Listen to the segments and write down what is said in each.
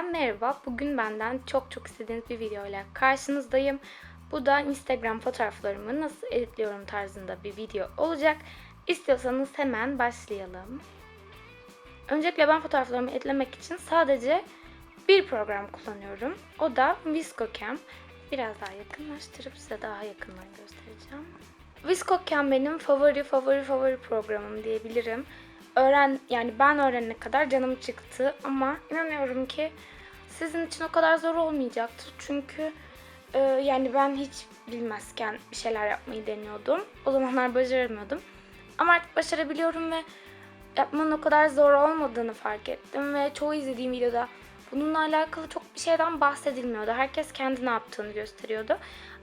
Yeniden merhaba. Bugün benden çok çok istediğiniz bir video ile karşınızdayım. Bu da Instagram fotoğraflarımı nasıl editliyorum tarzında bir video olacak. İstiyorsanız hemen başlayalım. Öncelikle ben fotoğraflarımı editlemek için sadece bir program kullanıyorum. O da ViscoCam. Biraz daha yakınlaştırıp size daha yakından göstereceğim. ViscoCam benim favori favori favori programım diyebilirim. Öğren yani ben öğrenene kadar canım çıktı ama inanıyorum ki sizin için o kadar zor olmayacaktır. Çünkü e, yani ben hiç bilmezken bir şeyler yapmayı deniyordum. O zamanlar başaramıyordum. Ama artık başarabiliyorum ve yapmanın o kadar zor olmadığını fark ettim ve çoğu izlediğim videoda bununla alakalı çok bir şeyden bahsedilmiyordu. Herkes kendi ne yaptığını gösteriyordu.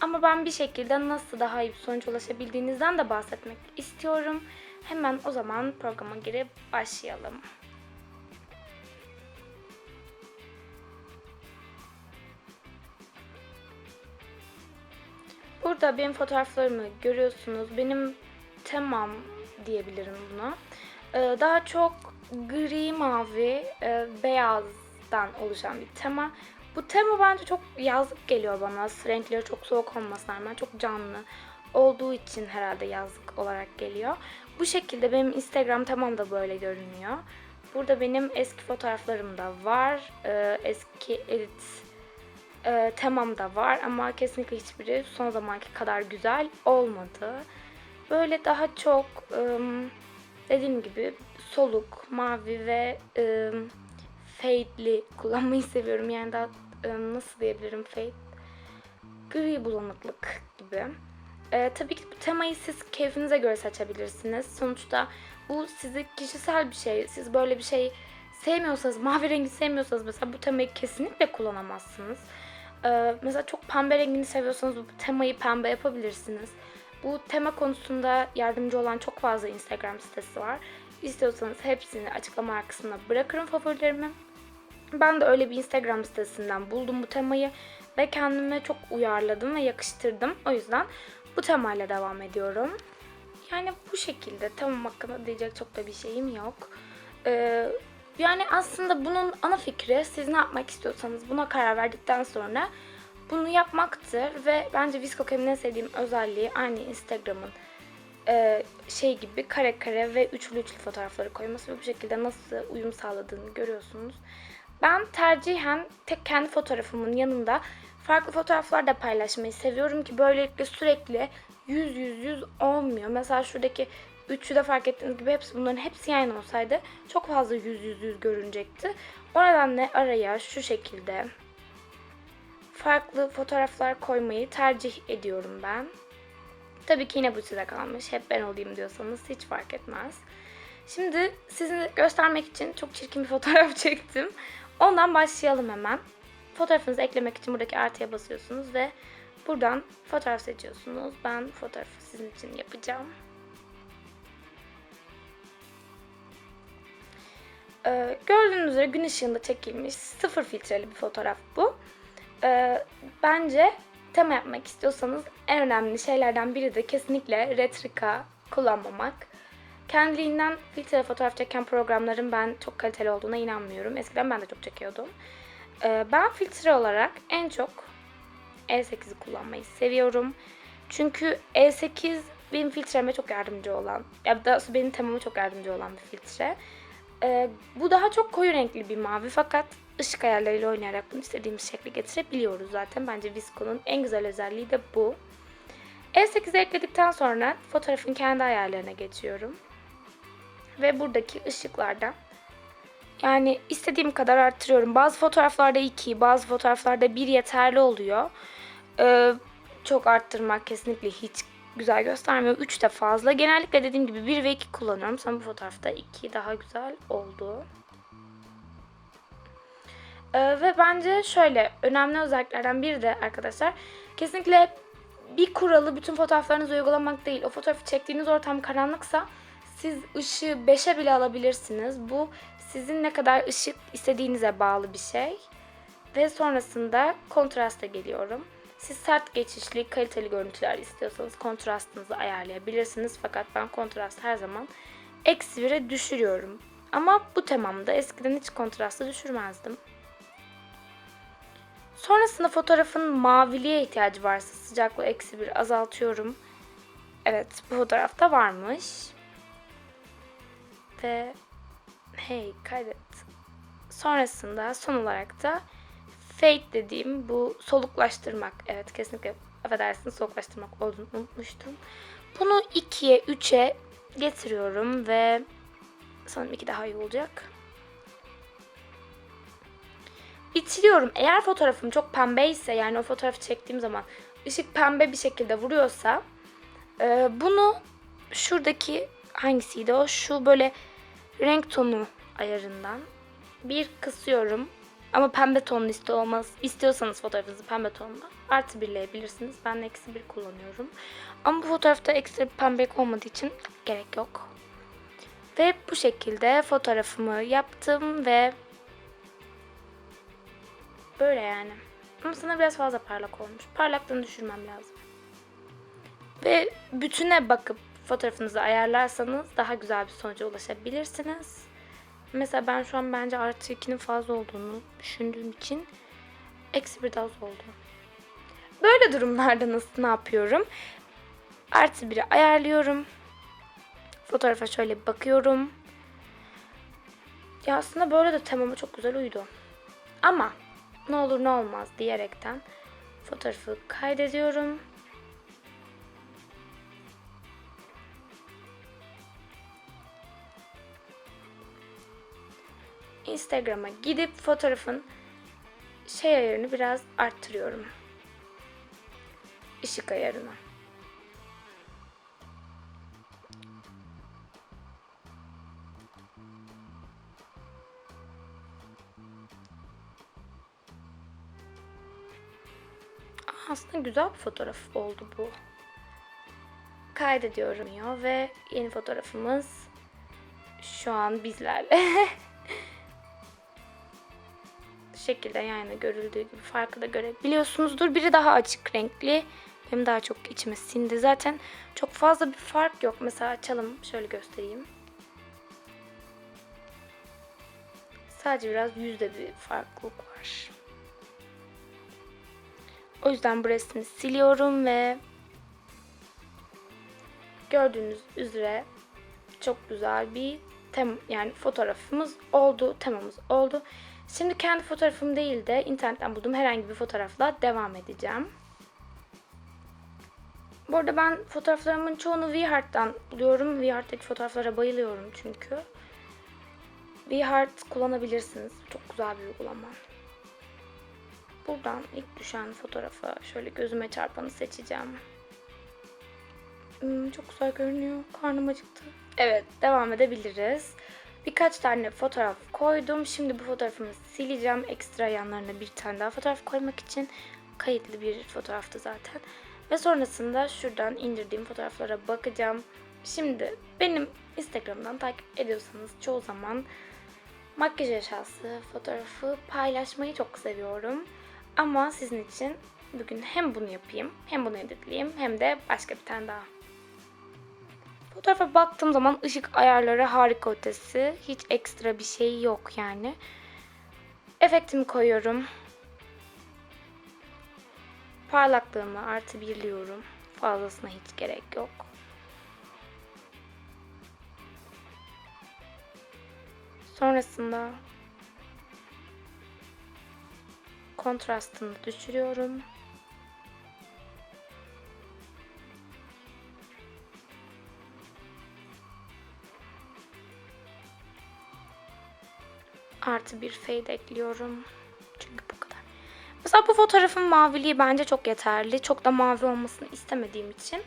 Ama ben bir şekilde nasıl daha iyi bir sonuç ulaşabildiğinizden de bahsetmek istiyorum. Hemen o zaman programa girip başlayalım. Burada benim fotoğraflarımı görüyorsunuz. Benim temam diyebilirim buna. Ee, daha çok gri, mavi, e, beyazdan oluşan bir tema. Bu tema bence çok yazlık geliyor bana. Renkleri çok soğuk olmasına rağmen çok canlı olduğu için herhalde yazlık olarak geliyor. Bu şekilde benim Instagram tamam da böyle görünüyor. Burada benim eski fotoğraflarım da var. Ee, eski edit e, temam da var ama kesinlikle hiçbiri son zamanki kadar güzel olmadı. Böyle daha çok ım, dediğim gibi soluk, mavi ve ım, fade'li kullanmayı seviyorum. Yani daha ım, nasıl diyebilirim fade? Gri bulanıklık gibi. Ee, tabii ki bu temayı siz keyfinize göre seçebilirsiniz. Sonuçta bu sizi kişisel bir şey. Siz böyle bir şey sevmiyorsanız, mavi rengi sevmiyorsanız mesela bu temayı kesinlikle kullanamazsınız. Ee, mesela çok pembe rengini seviyorsanız bu temayı pembe yapabilirsiniz. Bu tema konusunda yardımcı olan çok fazla Instagram sitesi var. İstiyorsanız hepsini açıklama kısmına bırakırım favorilerimi. Ben de öyle bir Instagram sitesinden buldum bu temayı ve kendime çok uyarladım ve yakıştırdım. O yüzden bu temayla devam ediyorum. Yani bu şekilde tamam hakkında diyecek çok da bir şeyim yok. Ee, yani aslında bunun ana fikri siz ne yapmak istiyorsanız buna karar verdikten sonra bunu yapmaktır ve bence ViscoCam'in en sevdiğim özelliği aynı Instagram'ın e, şey gibi kare kare ve üçlü üçlü fotoğrafları koyması ve bu şekilde nasıl uyum sağladığını görüyorsunuz. Ben tercihen tek kendi fotoğrafımın yanında farklı fotoğraflar da paylaşmayı seviyorum ki böylelikle sürekli yüz yüz yüz olmuyor. Mesela şuradaki üçü de fark ettiğiniz gibi hepsi bunların hepsi yan yana olsaydı çok fazla yüz yüz yüz görünecekti. O nedenle araya şu şekilde farklı fotoğraflar koymayı tercih ediyorum ben. Tabii ki yine bu size kalmış. Hep ben olayım diyorsanız hiç fark etmez. Şimdi size göstermek için çok çirkin bir fotoğraf çektim. Ondan başlayalım hemen. Fotoğrafınızı eklemek için buradaki artıya basıyorsunuz ve buradan fotoğraf seçiyorsunuz. Ben fotoğrafı sizin için yapacağım. Ee, gördüğünüz üzere gün ışığında çekilmiş sıfır filtreli bir fotoğraf bu. Ee, bence tema yapmak istiyorsanız en önemli şeylerden biri de kesinlikle retrika kullanmamak. Kendiliğinden filtre fotoğraf çeken programların ben çok kaliteli olduğuna inanmıyorum. Eskiden ben de çok çekiyordum. Ee, ben filtre olarak en çok E8'i kullanmayı seviyorum. Çünkü E8 benim filtreme çok yardımcı olan, ya da benim temama çok yardımcı olan bir filtre. Ee, bu daha çok koyu renkli bir mavi fakat ışık ayarlarıyla oynayarak bunu istediğimiz şekle getirebiliyoruz zaten. Bence Visco'nun en güzel özelliği de bu. E8'i ekledikten sonra fotoğrafın kendi ayarlarına geçiyorum. Ve buradaki ışıklardan yani istediğim kadar arttırıyorum. Bazı fotoğraflarda 2, bazı fotoğraflarda 1 yeterli oluyor. Ee, çok arttırmak kesinlikle hiç güzel göstermiyor. 3 de fazla. Genellikle dediğim gibi 1 ve 2 kullanıyorum. Sonra bu fotoğrafta 2 daha güzel oldu. Ee, ve bence şöyle önemli özelliklerden biri de arkadaşlar kesinlikle bir kuralı bütün fotoğraflarınızı uygulamak değil. O fotoğrafı çektiğiniz ortam karanlıksa siz ışığı 5'e bile alabilirsiniz. Bu sizin ne kadar ışık istediğinize bağlı bir şey. Ve sonrasında kontrasta geliyorum. Siz sert geçişli, kaliteli görüntüler istiyorsanız kontrastınızı ayarlayabilirsiniz. Fakat ben kontrast her zaman eksi 1'e düşürüyorum. Ama bu temamda eskiden hiç kontrastı düşürmezdim. Sonrasında fotoğrafın maviliğe ihtiyacı varsa sıcaklığı eksi bir azaltıyorum. Evet bu fotoğrafta varmış. Ve hey kaydet. Sonrasında son olarak da fade dediğim bu soluklaştırmak. Evet kesinlikle affedersiniz soluklaştırmak olduğunu unutmuştum. Bunu 2'ye 3'e getiriyorum ve sanırım 2 daha iyi olacak. İtiliyorum. Eğer fotoğrafım çok pembe ise yani o fotoğrafı çektiğim zaman ışık pembe bir şekilde vuruyorsa e, bunu şuradaki hangisiydi o? Şu böyle renk tonu ayarından bir kısıyorum. Ama pembe tonlu istiyor olmaz, istiyorsanız fotoğrafınızı pembe tonlu artı birleyebilirsiniz. Ben eksi bir kullanıyorum. Ama bu fotoğrafta ekstra bir pembelik olmadığı için gerek yok. Ve bu şekilde fotoğrafımı yaptım ve böyle yani. Ama sana biraz fazla parlak olmuş. Parlaklığını düşürmem lazım. Ve bütüne bakıp fotoğrafınızı ayarlarsanız daha güzel bir sonuca ulaşabilirsiniz. Mesela ben şu an bence artı 2'nin fazla olduğunu düşündüğüm için eksi bir daha az oldu. Böyle durumlarda nasıl ne yapıyorum? Artı 1'i ayarlıyorum. Fotoğrafa şöyle bakıyorum. Ya aslında böyle de temama çok güzel uydu. Ama ne olur ne olmaz diyerekten fotoğrafı kaydediyorum. Instagram'a gidip fotoğrafın şey ayarını biraz arttırıyorum. Işık ayarını. Aslında güzel bir fotoğraf oldu bu. Kaydediyorum ya ve yeni fotoğrafımız şu an bizlerle. şekilde yani görüldüğü gibi farkı da görebiliyorsunuzdur. Biri daha açık renkli. Benim daha çok içime sindi. Zaten çok fazla bir fark yok. Mesela açalım. Şöyle göstereyim. Sadece biraz yüzde bir farklılık var. O yüzden bu resmi siliyorum ve gördüğünüz üzere çok güzel bir tem yani fotoğrafımız oldu, temamız oldu. Şimdi kendi fotoğrafım değil de internetten bulduğum herhangi bir fotoğrafla devam edeceğim. Bu arada ben fotoğraflarımın çoğunu VHart'tan buluyorum. VHart'taki fotoğraflara bayılıyorum çünkü. VHart kullanabilirsiniz. Çok güzel bir uygulama. Buradan ilk düşen fotoğrafa şöyle gözüme çarpanı seçeceğim. Hmm, çok güzel görünüyor. Karnım acıktı. Evet, devam edebiliriz. Birkaç tane fotoğraf koydum. Şimdi bu fotoğrafımı sileceğim. Ekstra yanlarına bir tane daha fotoğraf koymak için. Kayıtlı bir fotoğraftı zaten. Ve sonrasında şuradan indirdiğim fotoğraflara bakacağım. Şimdi benim Instagram'dan takip ediyorsanız çoğu zaman makyaj aşağısı fotoğrafı paylaşmayı çok seviyorum. Ama sizin için bugün hem bunu yapayım, hem bunu editleyeyim, hem de başka bir tane daha. Fotoğrafa baktığım zaman ışık ayarları harika ötesi. Hiç ekstra bir şey yok yani. Efektimi koyuyorum. Parlaklığımı artı birliyorum. Fazlasına hiç gerek yok. Sonrasında kontrastını düşürüyorum. Artı bir fade ekliyorum. Çünkü bu kadar. Mesela bu fotoğrafın maviliği bence çok yeterli. Çok da mavi olmasını istemediğim için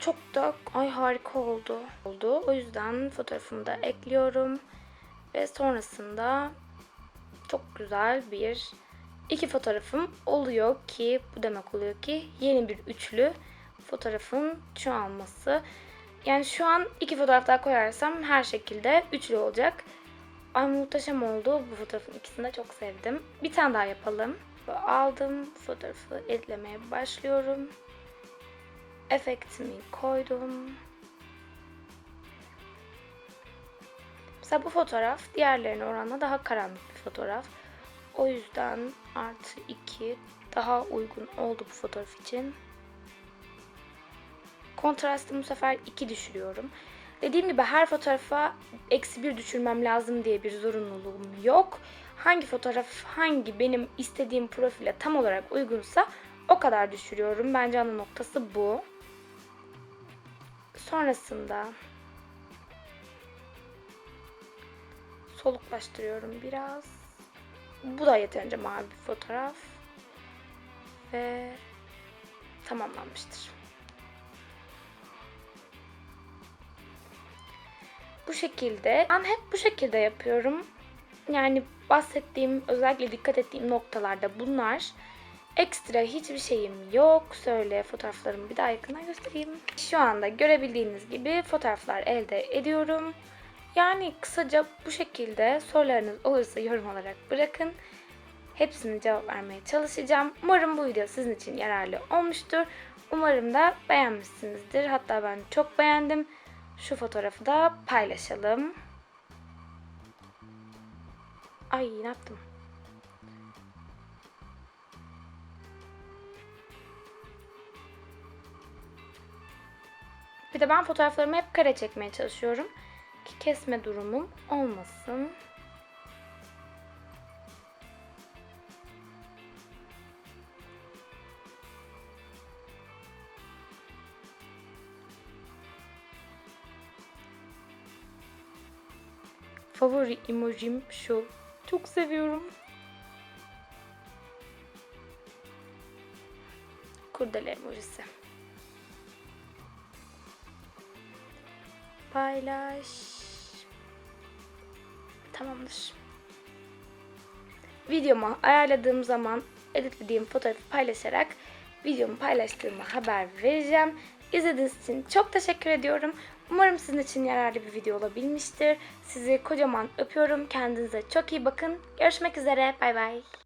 çok da ay harika oldu. oldu. O yüzden fotoğrafımı da ekliyorum. Ve sonrasında çok güzel bir iki fotoğrafım oluyor ki bu demek oluyor ki yeni bir üçlü fotoğrafın çoğalması. Yani şu an iki fotoğraf daha koyarsam her şekilde üçlü olacak. Ay muhteşem oldu. Bu fotoğrafın ikisini de çok sevdim. Bir tane daha yapalım. Aldım fotoğrafı editlemeye başlıyorum. Efektimi koydum. Mesela bu fotoğraf diğerlerine oranla daha karanlık bir fotoğraf. O yüzden artı 2 daha uygun oldu bu fotoğraf için. Kontrastı bu sefer 2 düşürüyorum. Dediğim gibi her fotoğrafa eksi 1 düşürmem lazım diye bir zorunluluğum yok. Hangi fotoğraf hangi benim istediğim profile tam olarak uygunsa o kadar düşürüyorum. Bence ana noktası bu. Sonrasında soluklaştırıyorum biraz. Bu da yeterince mavi bir fotoğraf. Ve tamamlanmıştır. Bu şekilde. Ben hep bu şekilde yapıyorum. Yani bahsettiğim, özellikle dikkat ettiğim noktalarda bunlar. Ekstra hiçbir şeyim yok. Söyle fotoğraflarımı bir daha yakından göstereyim. Şu anda görebildiğiniz gibi fotoğraflar elde ediyorum. Yani kısaca bu şekilde sorularınız olursa yorum olarak bırakın. Hepsine cevap vermeye çalışacağım. Umarım bu video sizin için yararlı olmuştur. Umarım da beğenmişsinizdir. Hatta ben çok beğendim. Şu fotoğrafı da paylaşalım. Ay ne yaptım? Bir de ben fotoğraflarımı hep kare çekmeye çalışıyorum. Ki kesme durumum olmasın. Favori emojim şu. Çok seviyorum. Kurdele emojisi. Paylaş. Tamamdır. Videomu ayarladığım zaman editlediğim fotoğrafı paylaşarak videomu paylaştığımı haber vereceğim. İzlediğiniz için çok teşekkür ediyorum. Umarım sizin için yararlı bir video olabilmiştir. Sizi kocaman öpüyorum. Kendinize çok iyi bakın. Görüşmek üzere. Bay bay.